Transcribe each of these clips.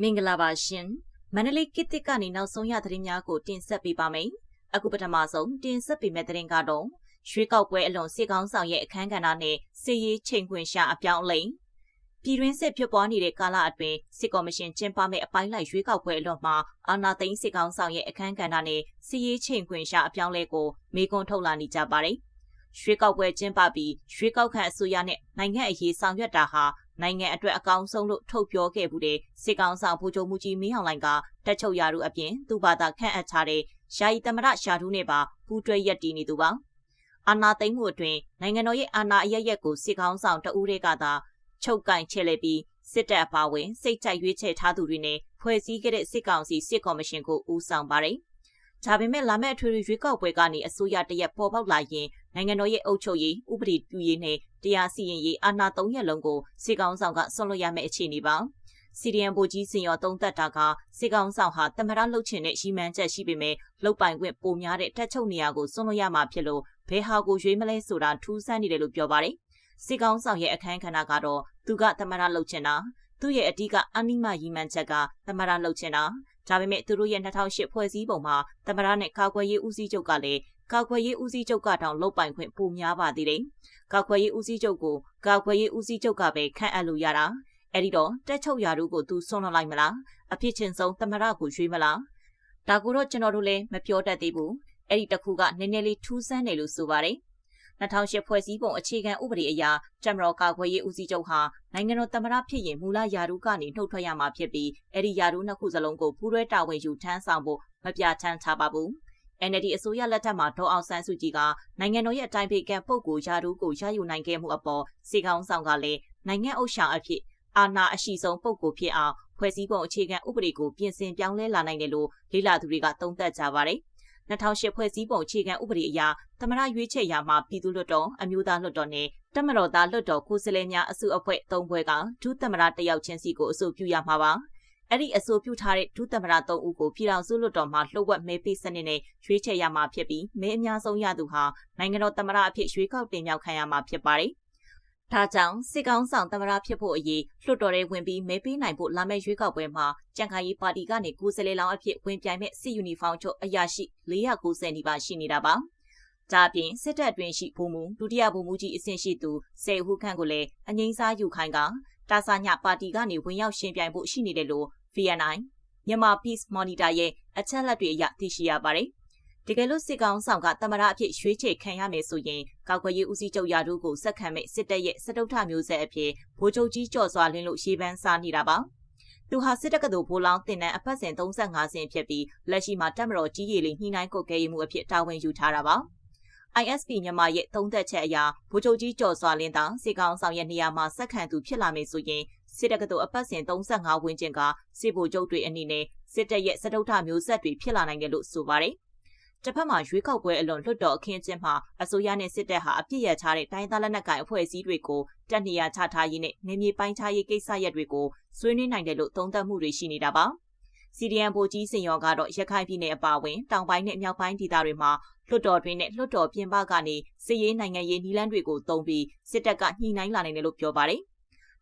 မင်္ဂလာပါရှင်မန္တလေးကိတစ်ကနေနောက်ဆုံးရသတင်းများကိုတင်ဆက်ပေးပါမယ်အခုပထမဆုံးတင်ဆက်ပေးမယ့်သတင်းကတော့ရွှေကောက်ပွဲအလွန်စစ်ကောင်းဆောင်ရဲ့အခမ်းကဏ္ဍနဲ့စစ်ရေးချိန်ခွင်ရှာအပြောင်းအလဲပြည်တွင်းစစ်ဖြစ်ပွားနေတဲ့ကာလအတွင်းစစ်ကော်မရှင်ကျင်းပမဲ့အပိုင်းလိုက်ရွေးကောက်ပွဲအလွန်မှာအာဏာသိမ်းစစ်ကောင်းဆောင်ရဲ့အခမ်းကဏ္ဍနဲ့စစ်ရေးချိန်ခွင်ရှာအပြောင်းလဲကိုမေကွန်းထုတ်လာနေကြပါတယ် ရွှေကောက်ပွဲကျင်းပပြီးရွှေကောက်ခံအစိုးရနဲ့နိုင်ငံအရေးဆောင်ရွက်တာဟာနိုင်ငံအတွက်အကောင်းဆုံးလို့ထုတ်ပြောခဲ့မှုတဲ့စစ်ကောင်ဆောင်ဗိုလ်ချုပ်မှုကြီးမင်းအောင်လှိုင်ကတက်ချုပ်ရာထူးအပြင်သူ့ဘာသာခန့်အပ်ထားတဲ့ယာယီသမရရှာထူးနဲ့ပါပူးတွဲရက်တည်နေသူပါအာနာသိမ့်မှုအတွင်းနိုင်ငံတော်ရဲ့အာဏာအရရက်ကိုစစ်ကောင်ဆောင်တဦးတွေကသာချုပ်ကင်ချဲလဲပြီးစစ်တပ်အပါဝင်စိတ်ကြိုက်ရွေးချယ်ထားသူတွေနဲ့ဖွဲ့စည်းခဲ့တဲ့စစ်ကောင်စီစစ်ကော်မရှင်ကိုဦးဆောင်ပါတယ်။ဒါပေမဲ့လာမယ့်အထွေထွေရွေးကောက်ပွဲကနေအစိုးရတရက်ပေါ်ပေါက်လာရင် နိုင်ငံတော်ရဲ့အုပ်ချုပ်ရေးဥပဒေပြုရေးနဲ့တရားစီရင်ရေးအာဏာ၃ရက်လုံးကိုစစ်ကောင်ဆောင်ကဆွန့်လွတ်ရမယ့်အခြေအနေပါ။စီရီယန်ဗိုလ်ကြီးစင်ရောသုံးသက်တာကစစ်ကောင်ဆောင်ဟာတမရလှုပ်ချင်တဲ့ရှိမှန်းချက်ရှိပေမဲ့လှုပ်ပိုင်ခွင့်ပိုများတဲ့တက်ချုပ်နေရာကိုဆွန့်လွတ်ရမှာဖြစ်လို့ဘဲဟာကိုရွေးမလဲဆိုတာထူးဆန်းနေတယ်လို့ပြောပါတယ်။စစ်ကောင်ဆောင်ရဲ့အခမ်းခဏကတော့သူကတမရလှုပ်ချင်တာသူ့ရဲ့အဓိကအနိမရီမှန်ချက်ကတမရလှုပ်ချင်တာဒါပေမဲ့သူတို့ရဲ့2008ဖွဲ့စည်းပုံမှာတမရနဲ့ကာကွယ်ရေးဦးစီးချုပ်ကလည်း ကာကွယ်ရေးဦးစီးချုပ်ကတောင်လုတ်ပိုင်ခွင့်ပိုများပါသေးတယ်။ကာကွယ်ရေးဦးစီးချုပ်ကိုကာကွယ်ရေးဦးစီးချုပ်ကပဲခန့်အပ်လို့ရတာ။အဲ့ဒီတော့တက်ချုပ်ရာတို့ကိုသူဆွန့်လွတ်လိုက်မလား။အဖြစ်ချင်းဆုံးသမရကိုရွေးမလား။ဒါကိုတော့ကျွန်တော်တို့လည်းမပြောတတ်သေးဘူး။အဲ့ဒီတခုကနည်းနည်းလေးထူးဆန်းတယ်လို့ဆိုပါတယ်။2008ဖွဲ့စည်းပုံအခြေခံဥပဒေအရတမတော်ကာကွယ်ရေးဦးစီးချုပ်ဟာနိုင်ငံတော်သမ္မတဖြစ်ရင်မူလယာရုကနေနှုတ်ထွက်ရမှာဖြစ်ပြီးအဲ့ဒီယာရုနှစ်ခုစလုံးကိုပူးတွဲတာဝန်ယူထမ်းဆောင်ဖို့မပြဋ္ဌာန်းထားပါဘူး။ NLD အစိုးရလက်ထက်မှာဒေါ်အောင်ဆန်းစုကြည်ကနိုင်ငံတော်ရဲ့အတိုင်းပေကံပုတ်ကိုယာရုကိုရယူနိုင်ခဲ့မှုအပေါ်စီကောင်းဆောင်ကလည်းနိုင်ငံအုပ်ရှာအဖြစ်အာဏာအရှိဆုံးပုတ်ကိုဖြစ်အောင်ဖွဲ့စည်းပုံအခြေခံဥပဒေကိုပြင်ဆင်ပြောင်းလဲလာနိုင်တယ်လို့လေ့လာသူတွေကသုံးသပ်ကြပါတယ်။2008ဖွဲ့စည်းပုံအခြေခံဥပဒေအရသမရရွေးချယ်ရာမှာပြည်သူ့လွှတ်တော်အမျိုးသားလွှတ်တော်နဲ့တမတော်သားလွှတ်တော်ကိုယ်စားလှယ်များအစုအဖွဲ့၃ဘွဲကဒုသမရတယောက်ချင်းစီကိုအဆိုပြုရမှာပါ။ အဲ့ဒီအဆိုပြုထားတဲ့ဒုသမရ၃ဦးကိုပြည်ထောင်စုလွှတ်တော်မှလှုပ်ဝက်မဲပေးစနစ်နဲ့ရွေးချယ်ရမှာဖြစ်ပြီးမဲအများဆုံးရသူဟာနိုင်ငံတော်သမရအဖြစ်ရွေးကောက်တင်မြှောက်ခံရမှာဖြစ်ပါတယ်။ဒါကြောင့်စစ်ကောင်ဆောင်သမရဖြစ်ဖို့အရေးလွှတ်တော်ထဲဝင်ပြီးမဲပေးနိုင်ဖို့လာမယ့်ရွေးကောက်ပွဲမှာကြံခိုင်ရေးပါတီကနေကိုယ်စားလှယ်လောင်းအဖြစ်ဝင်ပြိုင်မဲ့စစ်ယူနီဖောင်းချုပ်အရာရှိ490နီးပါးရှိနေတာပါ။ဒါပြင်စစ်တပ်အတွင်းရှိဘုံမူဒုတိယဘုံမူကြီးအဆင့်ရှိသူစေဟုခန့်ကိုလည်းအငိမ့်စားယူခိုင်းကတာဆာညပါတီကနေဝင်ရောက်ရှင်ပြိုင်ဖို့ရှိနေတယ်လို့ VNI မြန်မာ Peace Monitor ရဲ့အချက်လက်တွေအရသိရှိရပါတယ်။တကယ်လို့စစ်ကောင်ဆောင်ကတမရအဖြစ်ရွှေ့ချယ်ခံရမယ်ဆိုရင်ကောက်ွယ်ရေးဦးစီးချုပ်ရာထူးကိုစက်ခံမဲ့စစ်တပ်ရဲ့စတုထမျိုးဆက်အဖြစ်ဗိုလ်ချုပ်ကြီးကျော်စွာလင်းလို့ရှေးပန်းစားနေတာပါ။သူဟာစစ်တပ်ကတူဘိုးလောင်းတင်တဲ့အဖက်စဉ်35ဆင့်ဖြစ်ပြီးလက်ရှိမှာတပ်မတော်ကြီးရည်လေးညှိနှိုင်းကုတ်ကဲမှုအဖြစ်တာဝန်ယူထားတာပါ။ ISP မြန်မာရဲ့သုံးသက်ချက်အရဗိုလ်ချုပ်ကြီးကျော်စွာလင်းသာစေကောင်ဆောင်ရဲ့နေရာမှာစက်ခံသူဖြစ်လာမယ်ဆိုရင် စစ်တပ်ကတော်အပတ်စဉ်35ဝန်းကျင်ကစစ်ဗိုလ်ချုပ်တွေအနေနဲ့စစ်တပ်ရဲ့စတုထမျိုးဆက်တွေဖြစ်လာနိုင်တယ်လို့ဆိုပါတယ်။တစ်ဖက်မှာရွေးကောက်ပွဲအလွန်လွတ်တော်အခင်းကျင်းမှာအစိုးရနဲ့စစ်တပ်ဟာအပြစ်ရထားတဲ့တိုင်းသားလက်နက်ကိုင်အဖွဲ့အစည်းတွေကိုတက်နေရချထားရေးနဲ့နေမြေပိုင်းခြားရေးကိစ္စရပ်တွေကိုဆွေးနွေးနိုင်တယ်လို့သုံးသပ်မှုတွေရှိနေတာပါ။စီဒီအန်ဗိုလ်ကြီးစင်ရောကတော့ရခိုင်ပြည်နယ်အပါအဝင်တောင်ပိုင်းနဲ့မြောက်ပိုင်းဒေသတွေမှာလွှတ်တော်တွင်းနဲ့လွှတ်တော်ပြင်ပကနေစစ်ရေးနိုင်ငံရေးနီလန်းတွေကိုတုံးပြီးစစ်တပ်ကညှိနှိုင်းလာနိုင်တယ်လို့ပြောပါတယ်။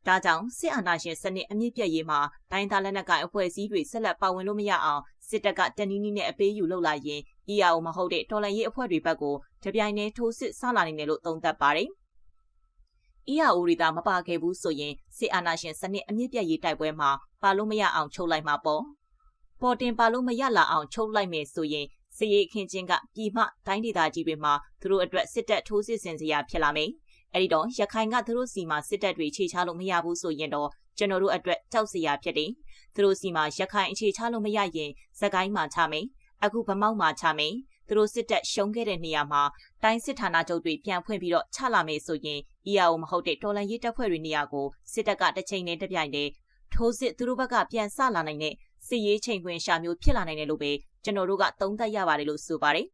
ဒါကြောင့်စစ်အာဏာရှင်စနစ်အမြင့်ပြည့်ရေးမှာတိုင်းသားလက်နက်ကိုင်အဖွဲ့အစည်းတွေဆက်လက်ပါဝင်လို့မရအောင်စစ်တပ်ကတနည်းနည်းနဲ့အပေးယူလုပ်လာရင် EAO မဟုတ်တဲ့တော်လှန်ရေးအဖွဲ့တွေဘက်ကိုတပြိုင်တည်းထိုးစစ်ဆလာနိုင်တယ်လို့သုံးသပ်ပါတယ်။ EAO တွေသာမပါခဲ့ဘူးဆိုရင်စစ်အာဏာရှင်စနစ်အမြင့်ပြည့်ရေးတိုက်ပွဲမှာပါလို့မရအောင်ချုပ်လိုက်မှာပေါ့။ပေါ်တင်ပါလို့မရလာအောင်ချုပ်လိုက်မယ်ဆိုရင်စည်ရေးခင်းချင်းကပြည်မတိုင်းဒေသကြီးတွေမှာသူတို့အတွက်စစ်တပ်ထိုးစစ်ဆင်စရာဖြစ်လာမယ်။ အဲဒီတော့ရခိုင်ကသူတို့စီမှာစစ်တပ်တွေခြေချလို့မရဘူးဆိုရင်တော့ကျွန်တော်တို့အတွက်ကြောက်စရာဖြစ်တယ်။သူတို့စီမှာရခိုင်အခြေချလို့မရရင်စကိုင်းမှာချမယ်။အခုဗမောက်မှာချမယ်။သူတို့စစ်တပ်ရှုံးခဲ့တဲ့နေရာမှာတိုင်းစစ်ဌာနချုပ်တွေပြန်ဖွင့်ပြီးတော့ချလာမယ်ဆိုရင် EAO မဟုတ်တဲ့တော်လန်ရေးတပ်ဖွဲ့တွေနေရာကိုစစ်တပ်ကတစ်ချိန်နဲ့တစ်ပြိုင်တည်းထိုးစစ်သူတို့ဘက်ကပြန်ဆလာနိုင်တဲ့စစ်ရေးချိန်ခွင်ရှာမျိုးဖြစ်လာနိုင်တယ်လို့ပဲကျွန်တော်တို့ကသုံးသပ်ရပါတယ်လို့ဆိုပါတယ်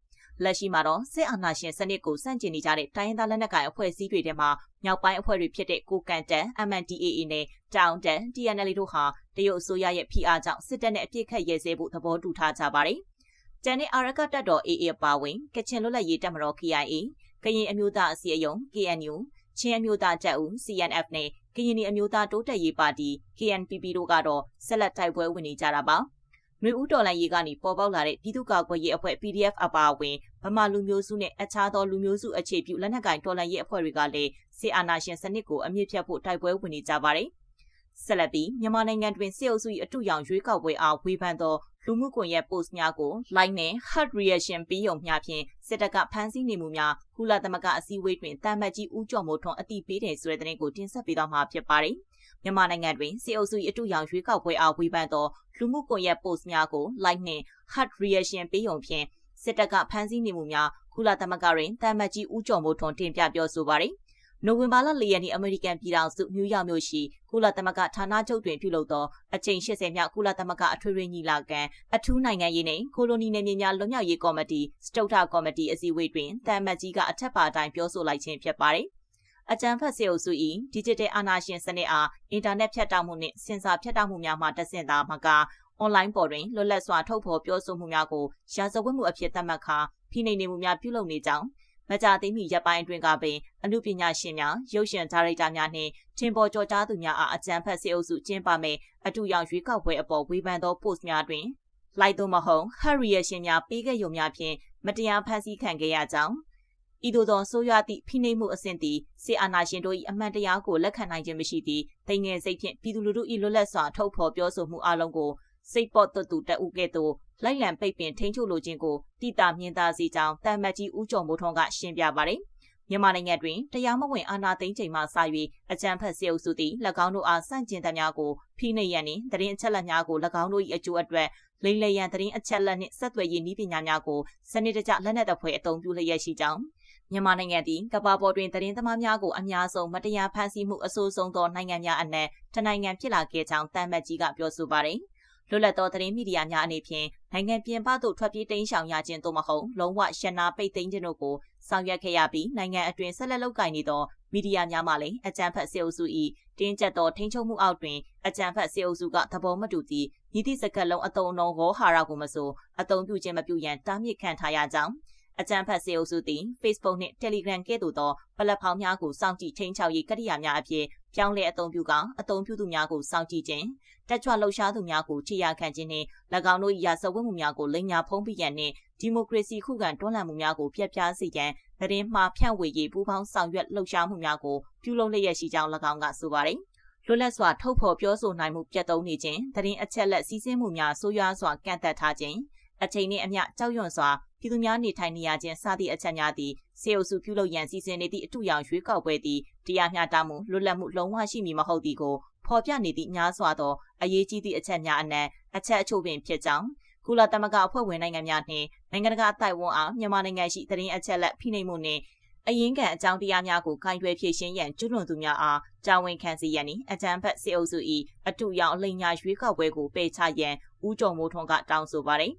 လက်ရှိမှာတော့စစ်အာဏာရှင်စနစ်ကိုစန့်ကျင်နေကြတဲ့တိုင်းရင်းသားလက်နက်ကိုင်အဖွဲ့အစည်းတွေထဲမှာမြောက်ပိုင်းအဖွဲ့တွေဖြစ်တဲ့ကိုကန်တန် MNDAA နဲ့တောင်တန် TNL တို့ဟာတရုတ်အစိုးရရဲ့ဖိအားကြောင့်စစ်တပ်နဲ့အပြစ်ခတ်ရဲစဲဖို့သဘောတူထားကြပါတယ်။ကျန်တဲ့အာရကတပ်တော် AA ပါဝင်ကချင်လွတ်လပ်ရေးတပ်မတော် KIA ကရင်အမျိုးသားအစည်းအရုံး KNU ချင်းအမျိုးသားတပ်ဦး CNF နဲ့ကရင်နီအမျိုးသားတိုးတက်ရေးပါတီ KNPP တို့ကတော့ဆက်လက်တိုက်ပွဲဝင်နေကြတာပါ။ မျိုးဦးတော်လိုင်းရေးကနေပေါ်ပေါက်လာတဲ့ပြည်သူ့ကာကွယ်ရေးအဖွဲ့ PDF အပါအဝင်ဗမာလူမျိုးစုနဲ့အခြားသောလူမျိုးစုအခြေပြုလက်နက်ကိုင်တော်လှန်ရေးအဖွဲ့တွေကလည်းစီအာနာရှင်စနစ်ကိုအမြင့်ဖြတ်ဖို့တိုက်ပွဲဝင်နေကြပါတယ်။ ဆက်လက်ပြီးမြန်မာနိုင်ငံတွင်စစ်အုပ်စု၏အထူးရောင်ရွေးကောက်ပွဲအားဝေဖန်သောလူမှုကွန်ရက် post များကို like နဲ့ heart reaction ပြီးုံမျှဖြင့်စစ်တပ်ကဖမ်းဆီးနေမှုများကုလသမဂ္ဂအစည်းအဝေးတွင်တာမတ်ကြီးဦးကျော်မိုးထွန်းအတိပေးတယ်ဆိုတဲ့သတင်းကိုတင်ဆက်ပေးသွားမှာဖြစ်ပါတယ်။မြန်မာနိုင်ငံတွင်စစ်အုပ်စု၏အထူးရောင်ရွေးကောက်ပွဲအားဝေဖန်သောလူမှုကွန်ရက် post များကို like နဲ့ heart reaction ပြီးုံဖြင့်စစ်တပ်ကဖမ်းဆီးနေမှုများကုလသမဂ္ဂတွင်တာမတ်ကြီးဦးကျော်မိုးထွန်းတင်ပြပြောဆိုပါတယ်။ နိုဝင်ဘာလ၄ရက်နေ့အမေရိကန်ပြည်ထောင်စုနယူးယောက်မြို့ရှိကုလသမဂ္ဂဌာနချုပ်တွင်ပြုလုပ်သောအကြိမ်80မြောက်ကုလသမဂ္ဂအထွေထွေညီလာခံအထူးနိုင်ငံရေးနှင့်ကိုလိုနီနယ်မြေများလွတ်မြောက်ရေးကော်မတီစတုထကော်မတီအစည်းအဝေးတွင်တမ်မတ်ကြီးကအထက်ပါအတိုင်းပြောဆိုလိုက်ခြင်းဖြစ်ပါတယ်။အကြံဖတ်စေအုပ်စု၏ Digital အာဏာရှင်စနစ်အားအင်တာနက်ဖြတ်တောက်မှုနှင့်စင်ဆာဖြတ်တောက်မှုများမှတဆင့်သာမကအွန်လိုင်းပေါ်တွင်လွတ်လပ်စွာထုတ်ဖော်ပြောဆိုမှုများကိုရာဇဝတ်မှုအဖြစ်သတ်မှတ်ခါဖိနှိပ်နေမှုများပြုလုပ်နေကြောင်း မကြသိမီရပ်ပိုင်းအတွင်းကပင်အမှုပညာရှင်များရုပ်ရှင်ဒါရိုက်တာများနှင့်ထင်ပေါ်ကျော်ကြားသူများအားအကြံဖတ်စေအုပ်စုကျင်းပမယ်အတူရောက်ရွေးကောက်ပွဲအပေါ်ဝေဖန်သော post များတွင်လိုက်သို့မဟုတ် reaction များပေးခဲ့ရုံများဖြင့်မတရားဖန်ဆီးခံခဲ့ရကြောင်းဤသို့သောဆိုးရွားသည့်ဖိနှိပ်မှုအဆင့်သည်စေအာနာရှင်တို့၏အမှန်တရားကိုလက်ခံနိုင်ခြင်းမရှိသည့်တိမ်ငယ်စိတ်ဖြင့်ပြည်သူလူထု၏လွတ်လပ်စွာထုတ်ဖော်ပြောဆိုမှုအလုံးကိုစိတ်ပေါ်သွတ်သူတအုပ်ကဲ့သို့ လိုက်လံပိတ်ပင်ထိန်းချုပ်လိုခြင်းကိုတိတာမြင်သာစေကြောင်းတမ်မတ်ကြီးဦးကျော်မိုးထွန်းကရှင်းပြပါတယ်။မြန်မာနိုင်ငံတွင်တရားမဝင်အာဏာသိမ်းချိန်မှစ၍အကြမ်းဖက်စစ်အုပ်စုသည်၎င်းတို့အားစန့်ကျင်သမျှကိုဖိနှိပ်ရန်နှင့်တရင်အချက်လက်များကို၎င်းတို့၏အကျိုးအတွက်လိမ့်လည်ရန်တရင်အချက်လက်နှင့်ဆက်သွယ်ရေးနည်းပညာများကိုစနစ်တကျလက်နက်တပ်ဖွဲ့အသုံးပြုလျက်ရှိကြောင်းမြန်မာနိုင်ငံသည်ကမ္ဘာပေါ်တွင်သတင်းသမားများကိုအများဆုံးမတရားဖမ်းဆီးမှုအဆိုးဆုံးသောနိုင်ငံများအနက်တနိုင်ငံဖြစ်လာခဲ့ကြောင်းတမ်မတ်ကြီးကပြောဆိုပါတယ်။ လွတ်လပ်သောသတင်းမီဒီယာများအနေဖြင့်နိုင်ငံပြင်ပသို့ထွက်ပြေးတိမ်းရှောင်ရခြင်းသို့မဟုတ်လုံးဝရှနာပိတ်သိမ်းခြင်းတို့ကိုဆောင်ရွက်ခဲ့ရပြီးနိုင်ငံအတွင်းဆက်လက်လုပ်ကိုင်နေသောမီဒီယာများမှလည်းအကြံဖတ်စေအုပ်စု၏တင်းကျပ်သောထိန်းချုပ်မှုအောက်တွင်အကြံဖတ်စေအုပ်စုကသဘောမတူသည့်ညီသည့်စကားလုံးအတုံးလုံးဟောဟာရကိုမဆိုအတုံးပြုခြင်းမပြုရန်တားမြစ်ခံထားရကြောင်းအကြံဖတ်စေအုပ်စုသည် Facebook နှင့် Telegram ကဲ့သို့သောပလက်ဖောင်းများကိုစောင့်ကြည့်ထိန်းချုပ်ရေးကရိယာများအဖြစ် ပြောင်းလဲအသုံးပြုကအသုံးပြုသူများကိုစောင့်ကြည့်ခြင်းတက်ကြွလှုပ်ရှားသူများကိုထိရခံခြင်းနှင့်၎င်းတို့၏ရာဇဝတ်မှုများကိုလိမ်ညာဖုံးပြရန်နှင့်ဒီမိုကရေစီခုခံတွန်းလှန်မှုများကိုဖျက်ပြားစေရန်သတင်းမှားဖြန့်ဝေရေးပူးပေါင်းဆောင်ရွက်လှုပ်ရှားမှုများကိုပြုလုပ်လျက်ရှိကြောင်း၎င်းကဆိုပါတယ်။လွတ်လပ်စွာထုတ်ဖော်ပြောဆိုနိုင်မှုပြတ်သုံးနေခြင်းသတင်းအချက်လက်စီးဆင်းမှုများဆိုးရွားစွာကန့်သက်ထားခြင်းအချိန်နှင့်အမျှကြောက်ရွံ့စွာ ပြည်သူများနေထိုင်နေရခြင်းစသည့်အချက်များသည်စေအုပ်စုပြုလုပ်ရန်စီစဉ်နေသည့်အထူးရောင်ရွေးကောက်ပွဲသည်တရားမျှတမှုလွတ်လပ်မှုလုံးဝရှိမည်မဟုတ်သည်ကိုဖော်ပြနေသည့်များစွာသောအရေးကြီးသည့်အချက်များအနက်အချက်အချို့ပင်ဖြစ်ကြောင်းကုလသမဂ္ဂအဖွဲ့ဝင်နိုင်ငံများနှင့်နိုင်ငံတကာအတိုင်းဝန်အားမြန်မာနိုင်ငံရှိသတင်းအချက်လက်ဖိနှိပ်မှုနှင့်အရင်းခံအကြောင်းတရားများကိုခိုင်တွယ်ဖြည့်ရှင်းရန်ကျွလွန်သူများအားတာဝန်ခံစေရန်နှင့်အကြံဖက်စေအုပ်စု၏အတူရောက်အလိမ်ညာရွေးကောက်ပွဲကိုပယ်ချရန်ဦးကျော်မိုးထွန်းကတောင်းဆိုပါသည်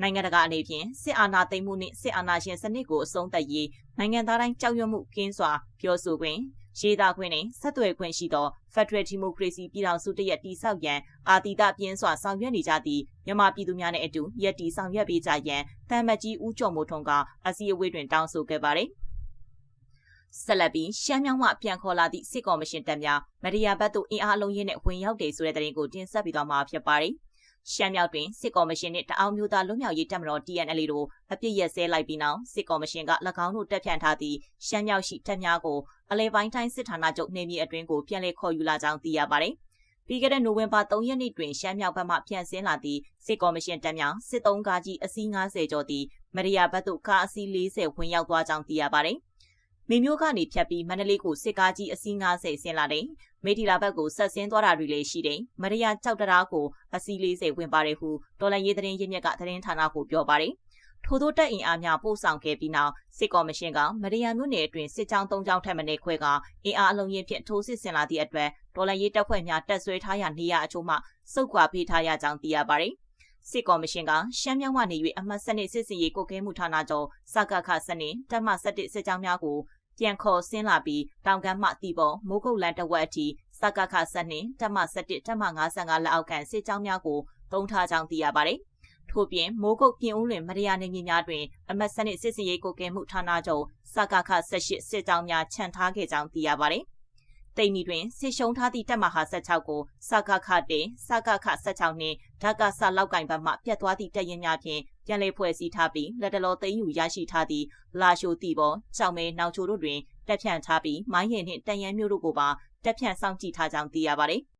နိုင်ငံတကာအနေဖြင့်စစ်အာဏာသိမ်းမှုနှင့်စစ်အာဏာရှင်စနစ်ကိုအဆုံးသတ်ရေးနိုင်ငံသားတိုင်းကြောက်ရွံ့မှုကင်းစွာပြောဆိုခွင့်ရေးသားခွင့်နဲ့ဆက်သွယ်ခွင့်ရှိသော Federal Democracy ပြည်ထောင်စုတရက်တည်ဆောက်ရန်အာတီတပြင်းစွာဆောင်ရွက်နေကြသည့်မြန်မာပြည်သူများနဲ့အတူရည်တည်ဆောင်ရွက်ပေးကြရန်တမ်မတ်ကြီးဦးကျော်မိုးထွန်းကအစည်းအဝေးတွင်တောင်းဆိုခဲ့ပါတယ်။ဆက်လက်ပြီးရှမ်းမြောင်းမှပြန်ခေါ်လာသည့်စစ်ကော်မရှင်တပ်များမရိယာဘတ်သို့အင်အားအလုံးရင်းနဲ့ဝင်ရောက်တယ်ဆိုတဲ့သတင်းကိုတင်ဆက်ပြီးတော့မှာဖြစ်ပါတယ်။ ရှမ်းမြောက်တွင်စစ်ကော်မရှင်နှင့်တအောင်းမျိုးသားလွတ်မြောက်ရေးတပ်မတော် TNL တို့အပြစ်ရက်စဲလိုက်ပြီးနောက်စစ်ကော်မရှင်က၎င်းတို့တက်ဖြန့်ထားသည့်ရှမ်းမြောက်ရှိတပ်များကိုအလဲပိုင်းတိုင်းစစ်ဌာနချုပ်နေမြေအတွင်းကိုပြန်လည်ခေါ်ယူလာကြောင်းသိရပါတယ်။ပြီးခဲ့တဲ့နိုဝင်ဘာ3ရက်နေ့တွင်ရှမ်းမြောက်ဘက်မှပြန်ဆင်းလာသည့်စစ်ကော်မရှင်တပ်များစစ်သုံးကားကြီးအစီး90ကျော်သည့်မရိယာဘတ်သို့ကားအစီး40ဝင်ရောက်သွားကြောင်းသိရပါတယ်။မေမျိုးကနေဖြတ်ပြီးမန္တလေးကိုစစ်ကားကြီးအစီး90ဆင်းလာတယ်။ မေတီလာဘက်ကိုဆက်ဆင်းသွားတာတွေလည်းရှိတယ်။မရယာကြောက်တရားကိုအစီး40ဝင်ပါတယ်ဟုတော်လန်ရေးသတင်းရင်းမြစ်ကသတင်းဌာနကိုပြောပါတယ်။ထို့သောတက်အင်အားများပို့ဆောင်ခဲ့ပြီးနောက်စစ်ကော်မရှင်ကမရယာမြို့နယ်အတွင်းစစ်ကြောင်း၃ကြောင်းထပ်မံခွဲကအင်အားအလုံးရင်းဖြင့်ထိုးစစ်ဆင်လာသည့်အတွက်တော်လန်ရေးတပ်ဖွဲ့များတပ်ဆွဲထားရနေရအချို့မှစုခွာပေးထားရကြောင်းသိရပါတယ်။စစ်ကော်မရှင်ကရှမ်းမြောက်မှနေ၍အမှတ်စနစ်စစ်စီရေးကုတ်ကဲမှုဌာနချုပ်စကခစနစ်တပ်မ17စစ်ကြောင်းများကို ပြန်ခေါ်ဆင်းလာပြီးတောင်ကမ်းမှတီပေါ်မိုးကုတ်လန်တဝက်အထိစကခဆက်နှင့်တက်မ17တက်မ55လက်အောက်ကန်စစ်ကြောင်းများကိုသုံးထားကြောင်းသိရပါတယ်။ထိုထို့ပြင်မိုးကုတ်ပြင်ဦးလွင်မရယာနေမြေများတွင် အမတ်စနစ်စစ်စင်ရေးကိုကဲမှုဌာနချုပ်စကခ18စစ်တောင်းများခြံထားခဲ့ကြောင်းသိရပါသည်။ တိန်နီတွင်ဆစ်ရှုံးထားသည့်တပ်မဟာ16ကိုစကခ1စကခ16နှင့်ဓာကဆလောက်ကင်ဘက်မှပြတ်သွားသည့်တပ်ရင်းများဖြင့်ပြန်လည်ဖွဲ့စည်းထားပြီးလက်တလောသိမ်းယူရရှိထားသည့်လာရှိုတီပေါ်ကြောင်မဲနောင်ချိုတို့တွင်တက်ဖြန့်ထားပြီးမိုင်းရည်နှင့်တန်ရန်မျိုးတို့ကိုပါတက်ဖြန့်စောင့်ကြည့်ထားကြောင်းသိရပါသည်။